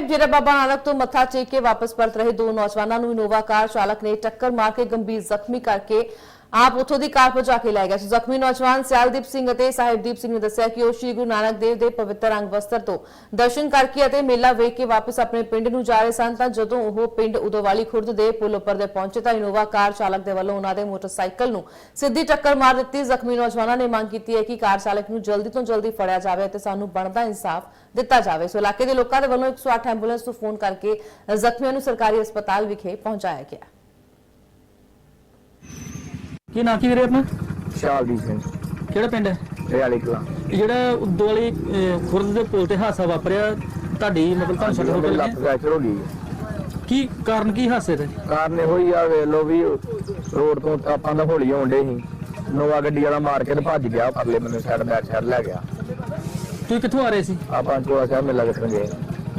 ਡੇਰਾ ਬਾਬਾ ਨਾਨਕ ਤੋਂ ਮੱਥਾ ਟੇਕ ਕੇ ਵਾਪਸ ਪਰਤ ਰਹੇ ਦੋ ਨੌਜਵਾਨਾਂ ਨੂੰ ਇਨੋਵਾ ਕਾਰ ਚਾਲਕ ਨੇ ਟੱਕਰ ਮਾਰ ਕੇ ਗੰਭੀਰ ਜ਼ਖਮੀ ਕਰਕੇ ਆਪ ਉਥੋਂ ਦੀ ਕਾਰ ਪਹੁੰਚਾ ਕੇ ਲੈ ਗਿਆ ਜ਼ਖਮੀ ਨੌਜਵਾਨ ਸਿਆਲਦੀਪ ਸਿੰਘ ਅਤੇ ਸਾਹਿਬਦੀਪ ਸਿੰਘ ਨੇ ਦੱਸਿਆ ਕਿ ਉਹ ਸ਼੍ਰੀ ਗੁਰੂ ਨਾਨਕ ਦੇਵ ਦੇ ਪਵਿੱਤਰ ਅੰਗ ਵਸਤਰ ਤੋਂ ਦਰਸ਼ਨ ਕਰਕੇ ਅਤੇ ਮੇਲਾ ਵੇਖ ਕੇ ਵਾਪਸ ਆਪਣੇ ਪਿੰਡ ਨੂੰ ਜਾ ਰਹੇ ਸਨ। ਤਾਂ ਜਦੋਂ ਉਹ ਪਿੰਡ ਉਦੋਵਾਲੀ ਖੁਰਦ ਦੇ ਪੁਲ ਉੱਪਰ ਦੇ ਪਹੁੰਚੇ ਤਾਂ ਇਨੋਵਾ ਕਾਰ ਚਾਲਕ ਦੇ ਵੱਲੋਂ ਉਹਨਾਂ ਦੇ ਮੋਟਰਸਾਈਕਲ ਨੂੰ ਸਿੱਧੀ ਟੱਕਰ ਮਾਰ ਦਿੱਤੀ। ਜ਼ਖਮੀ ਨੌਜਵਾਨਾਂ ਨੇ ਮੰਗ ਕੀਤੀ ਹੈ ਕਿ ਕਾਰ ਚਾਲਕ ਨੂੰ ਜਲਦੀ ਤੋਂ ਜਲਦੀ ਫੜਿਆ ਜਾਵੇ ਅਤੇ ਸਾਨੂੰ ਬਣਦਾ ਇਨਸਾਫ ਦਿੱਤਾ ਜਾਵੇ। ਸੋ ਇਲਾਕੇ ਦੇ ਲੋਕਾਂ ਦੇ ਵੱਲੋਂ 108 ਐਂਬੂਲੈਂਸ ਨੂੰ ਫੋਨ ਕਰਕੇ ਜ਼ਖਮੀਆਂ ਨੂੰ ਸਰਕਾਰੀ ਹਸਪਤਾਲ ਵਿਖੇ ਪਹੁੰਚਾਇਆ ਗਿਆ। ਕੀ ਨਾਂ ਕੀ ਵੀਰੇ ਆਪਣਾ? ਸ਼ਾਲਦੀਪ ਸਿੰਘ। ਕਿਹੜਾ ਪਿੰਡ ਹੈ? ਰਿਆਲੀ ਕਲਾਂ। ਜਿਹੜਾ ਉਦੋਂ ਵਾਲੀ ਅਹ, ਖੁਰਦ ਦੇ ਪੁਲ ਤੇ ਹਾਦਸਾ ਵਾਪਰਿਆ ਤੁਹਾਡੀ ਮਤਲਬ ਤੁਹਾਨੂੰ ਛੱਡ ਹੋ ਲੱਤ ਗਈ ਫ੍ਰੈਕਚਰ ਹੋ ਗਈ ਕੀ ਕਾਰਨ ਕੀ ਹਾਦਸੇ ਦਾ? ਕਾਰਨ ਇਹੋ ਹੀ ਆ ਵੇਖ ਲਓ ਵੀ ਰੋਡ ਤੋਂ ਆਪਾਂ ਦਾ ਹੌਲੀ ਆਉਂਦੇ ਸੀ। ਨੋਵਾ ਗੱਡੀ ਵਾਲਾ ਮਾਰ ਕੇ ਤੇ ਭੱਜ ਗਿਆ ਪਰਲੇ ਬੰਨੇ ਸਾਈਡ ਬੈਕ ਸਾਈਡ ਲੈ ਗਿਆ। ਤੁਸੀਂ ਕਿੱਥੋਂ ਆ ਰਹੇ ਸੀ? ਆਪਾਂ ਚੋਆ ਸਾਹਿਬ ਮੇਲਾ ਵੇਖਣ ਗਏ।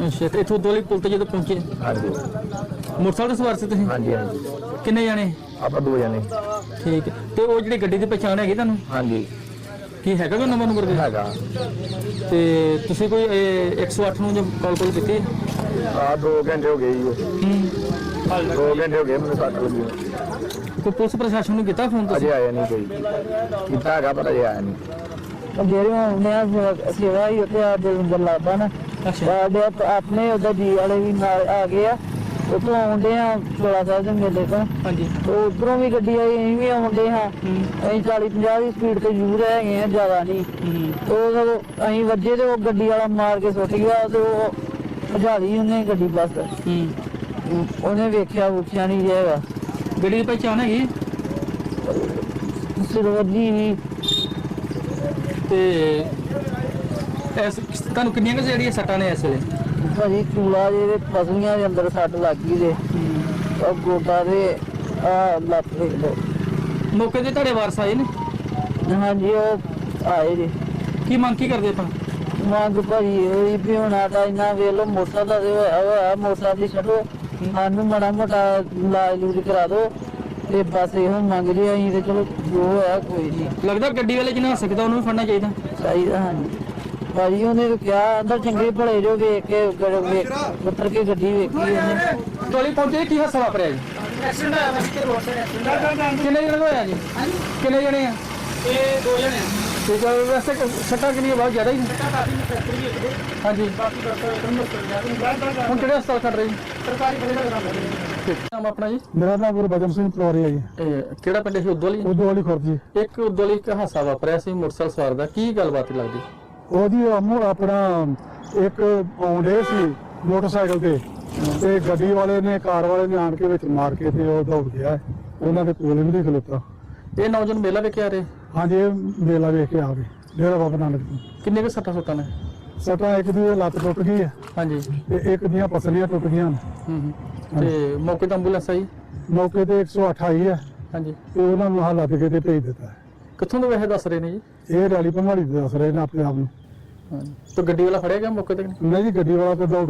ਅੱਛਾ ਤੇ ਇੱਥੋਂ ਉਦੋਂ ਵਾਲੀ ਪੁਲ ਤੇ ਜਦੋਂ ਪਹੁੰਚੇ? ਹਾਂਜੀ। ਮੋਟਰਸਾਈਕਲ ਤੇ ਸਵਾਰ ਸੀ ਤੁਸੀਂ? ਹਾਂਜੀ ਹਾਂਜੀ। ਕਿੰਨੇ ਜਾਣੇ? ਆਪਾਂ ਦੋ ਜਣੇ। ਠੀਕ ਹੈ। ਤੇ ਉਹ ਜਿਹੜੀ ਗੱਡੀ ਦੀ ਪਛਾਣ ਹੈਗੀ ਤੁਹਾਨੂੰ? ਹਾਂਜੀ। ਕੀ ਹੈਗਾ ਕੋਈ ਨੰਬਰ ਨੰਬਰ ਹੈਗਾ। ਤੇ ਤੁਸੀਂ ਕੋਈ ਇਹ, 108 ਨੂੰ ਜੋ ਕਾਲ ਕਾਲ ਕੀਤੀ? ਆ ਦੋ ਘੰਟੇ ਹੋ ਗਏ ਜੀ। ਹੂੰ। ਦੋ ਘੰਟੇ ਹੋ ਗਏ ਮੈਨੂੰ ਸੱਟ ਲੱਗੀ ਨੂੰ। ਕੋਈ ਪੁਲਿਸ ਪ੍ਰਸ਼ਾਸਨ ਨੂੰ ਕੀਤਾ ਫੋਨ ਤੁਸੀਂ? ਅਜੇ ਆਇਆ ਨਹੀਂ ਕੋਈ। ਕੀਤਾ ਹੈਗਾ ਪਰ ਅਜੇ ਆਇਆ ਨਹੀਂ। ਜਿਹੜੇ ਆ ਸੇਵਾ- ਹੀ ਉੱਥੇ ਆ ਦਵਿੰਦਰ ਲੱਗਦਾ ਨਾ। ਅੱਛਾ। ਸਾਡੇ ਆਪ- ਆਪਣੇ ਉਹਦਾ ਜੀ ਵਾਲੇ ਵੀ ਨਾਲ ਆ ਗਏ ਆ। ਉੱਥੋਂ ਆਉਂਦੇ ਆ ਚੋਲਾ ਸਾਹਿਬ ਦੇ ਮੇਲੇ ਤੋਂ। ਹਾਂਜੀ। ਤੇ ਉਧਰੋਂ ਵੀ ਗੱਡੀ ਆਈ ਅਸੀਂ ਵੀ ਆਉਂਦੇ ਹਾਂ। ਅਸੀਂ 40 50 ਦੀ ਸਪੀਡ ਤੇ ਜ਼ਰੂਰ ਹੈਗੇ ਆ ਜ਼ਿਆਦਾ ਨਹੀਂ। ਤੇ ਉਹ ਜਦੋਂ ਅਸੀਂ ਵੱਜੇ ਤੇ ਉਹ ਗੱਡੀ ਵਾਲਾ ਮਾਰ ਕੇ ਸੁੱਟ ਗਿਆ ਤੇ ਉਹ ਭਜਾ ਲਈ ਉਹਨੇ ਗੱਡੀ ਬਸ ਉਹਨੇ ਵੇਖਿਆ ਵੇਖਿਆ ਨਹੀਂ ਜਾਏਗਾ ਗੱਡੀ ਦੀ ਪਛਾਣ ਹੈਗੀ? ਸਿਰਵੱਜੀ ਵੀ ਤੇ ਐਸ ਤੁਹਾਨੂੰ ਕਿੰਨੀਆਂ ਕੁ ਜਿਹੜੀਆਂ ਸੱਟਾਂ ਨੇ ਇਸ ਵੇਲੇ? ਭਾਜੀ ਚੂਲਾ ਜਿਹਦੇ ਪਸਲੀਆਂ ਦੇ ਅੰਦਰ ਸੱਟ ਲੱਗ ਗਈ ਦੇ ਉਹ ਗੋਡਾ ਦੇ ਆ ਲੱਤ ਦੇ ਮੌਕੇ ਤੇ ਤੁਹਾਡੇ ਵਾਰਸ ਆਏ ਨੇ? ਹਾਂਜੀ ਉਹ ਆਏ ਜੀ। ਕੀ ਮੰਗ ਕੀ ਕਰਦੇ ਆਪਾਂ? ਮੰਗ ਭਾਜੀ ਹੋਈ ਵੀ ਹੁਣ ਆਟਾ ਇੰਨਾ ਵੇਖ ਲਓ ਮੋਟਾ ਦਾ ਦੇ ਹੋਇਆ ਮੋਟਾ ਦੀ ਛੱਡੋ। ਸਾਨੂੰ ਮਾੜਾ ਮੋਟਾ ਇਲਾਜ ਲੂਜ ਕਰਾ ਦਿਓ। ਤੇ ਬਸ ਇਹੋ ਮੰਗ ਰਹੀ ਅਸੀਂ ਤੇ ਚਲੋ ਜੋ ਹੋਇਆ ਕੋਈ ਨਹੀਂ। ਲੱਗਦਾ ਗੱਡੀ ਵਾਲੇ ਜਿਹਨਾਂ ਸਕਦਾ ਉਹਨੂੰ ਫੜਨਾ ਚਾਹੀਦਾ। ਚਾਹੀਦਾ ਹਾਂਜੀ। ਭਾਜੀ ਉਹਨੇ ਤਾਂ ਕਿਹਾ ਅੰਦਰ ਚੰਗੇ ਭਲੇ ਜੋ ਵੇਖ ਕੇ ਗ- ਵੇਖ ਉਤਰ ਕੇ ਗੱਡੀ ਵੇਖੀ ਉਹਨੇ। ਟੋਲੀ ਪਹੁੰਚੇ ਕੀ ਹਾਸਾ ਵਾਪਰਿਆ ਜੀ? ਕਿੰਨੇ ਜਣੇ ਹੋਇਆ ਜੀ? ਕਿੰਨੇ ਜਣੇ ਆ? ਇਹ ਦੋ ਜਣੇ ਠੀਕ ਹੈ ਵੈਸੇ ਕ- ਸੱਟਾਂ ਕਿੰਨੀਆਂ ਬਹੁਤ ਜ਼ਿਆਦਾ ਹੀ ਨੇ ਹਾਂਜੀ। ਹੁਣ ਕਿਹੜੇ ਹਸਪਤਾਲ ਕੱਢ ਰਹੇ ਜੀ? ਸਰਕਾਰੀ ਫਰੀਦਕੋਟ ਨਾਮ ਆਪਣਾ ਜੀ? ਮੇਰਾ ਨਾਮ ਗੁਰਬਚਨ ਸਿੰਘ ਹੈ ਜੀ। ਇਹ ਕਿਹੜਾ ਪਿੰਡ ਸੀ ਉਦੋਲੀ ਉਦੋਂ ਵਾਲੀ ਖੁਰਦ ਜੀ। ਇੱਕ ਉਦੋਲੀ ਇੱਕ ਹਾਸਾ ਵਾਪਰਿਆ ਸੀ ਮੋਟਰਸਾਈਕਲ ਸਵਾਰ ਦਾ। ਕੀ ਗੱਲਬਾਤ ਲੱਗਦੀ? ਉਹਦੀ ਅਮੋ ਆਪਣਾ ਇੱਕ ਆਉਂਦੇ ਸੀ ਮੋਟਰਸਾਈਕਲ ਤੇ ਤੇ ਗੱਡੀ ਵਾਲੇ ਨੇ ਕਾਰ ਵਾਲੇ ਨੇ ਆਣ ਕੇ ਵਿੱਚ ਮਾਰ ਕੇ ਤੇ ਉਹ ਦੌੜ ਗਿਆ। ਉਹਨਾਂ ਦੇ ਕੋਲ ਵੀ ਨਹੀਂ ਖਲੋਤਾ। ਇਹ ਨੌਜਵਾਨ ਮੇਲਾ ਵੇਖਿਆ ਰਹੇ? ਹਾਂਜੀ ਇਹ ਮੇਲਾ ਵੇਖ ਕੇ ਆ ਗਏ ਡੇਰਾ ਬਾਬਾ ਨਾਨਕ ਕਿੰਨੇ ਕੁ ਸੱਟਾਂ ਸੁੱਟਾਂ ਨੇ? ਸਟਾ ਇੱਕ ਦੀ ਲੱਤ ਟੁੱਟ ਗਈ ਹੈ ਹਾਂਜੀ। ਤੇ ਇੱਕ ਦੀਆਂ ਪਸਲੀਆਂ ਟੁੱਟ ਗਈਆਂ ਨੇ। ਹੂੰ ਹੂੰ। ਤੇ ਮੌਕੇ ਤੇ ਐਂਬੂਲੈਂਸ ਆਈ? ਮੌਕੇ ਤੇ 108 ਆਈ ਹੈ ਹਾਂਜੀ। ਤੇ ਉਹਨਾਂ ਨੂੰ ਹਾਲਾਤ ਕੇ ਤੇ ਭੇਜ ਦਿੱਤਾ। ਹੈ। ਕਿੱਥੋਂ ਦੇ ਵੈਸੇ ਦੱਸ ਰਹੇ ਨੇ ਜੀ? ਇਹ ਰੈਲੀ ਭੰਗਾਲੀ ਦੇ ਦੱਸ ਰਹੇ ਨੇ ਆਪਣੇ ਆਪ ਨੂੰ। ਹਾਂਜੀ ਤੇ ਗੱਡੀ ਵਾਲਾ ਫੜਿਆ ਗਿਆ ਮੌਕੇ ਤੇ? ਨਹੀਂ ਜੀ, ਗੱਡੀ ਵਾਲਾ ਤੇ ਦੌੜ ਗਿਆ।